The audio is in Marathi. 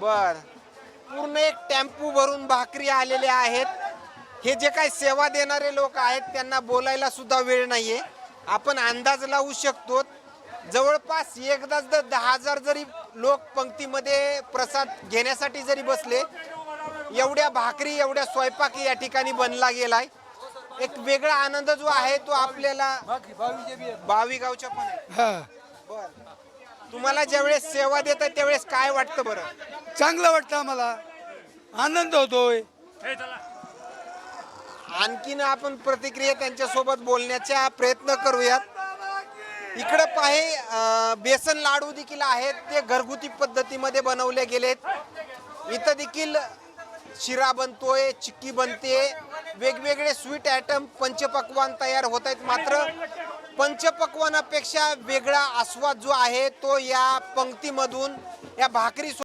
बर. पूर्ण एक टेम्पो भरून भाकरी आलेल्या आहेत. हे जे काही सेवा देणारे लोक आहेत त्यांना बोलायला सुद्धा वेळ नाहीये. आपण अंदाज लावू शकतो. जवळपास एकदाच जर दहा हजार जरी लोक पंक्तीमध्ये प्रसाद घेण्यासाठी जरी बसले एवढ्या भाकरी एवढ्या स्वयंपाक या ठिकाणी बनला गेलाय. एक वेगळा आनंद जो आहे तो आपल्याला बावी गावच्या पण बर. तुम्हाला ज्यावेळेस सेवा देतात त्यावेळेस काय वाटतं बरं? चांगलं वाटतं आम्हाला. आनंद होतोय. आणखीन आपण प्रतिक्रिया त्यांच्यासोबत बोलण्याचा प्रयत्न करूयात. इकडे पाहे बेसन लाडू देखील आहेत ते घरगुती पद्धतीमध्ये बनवले गेलेत. इथं देखील शिरा बनतोय चिक्की बनते. वेगवेगळे स्वीट आयटम पंचपक्वान तयार होत आहेत मात्र पंचपक्वानापेक्षा वेगळा आस्वाद जो आहे तो या पंक्तीमधून या भाकरी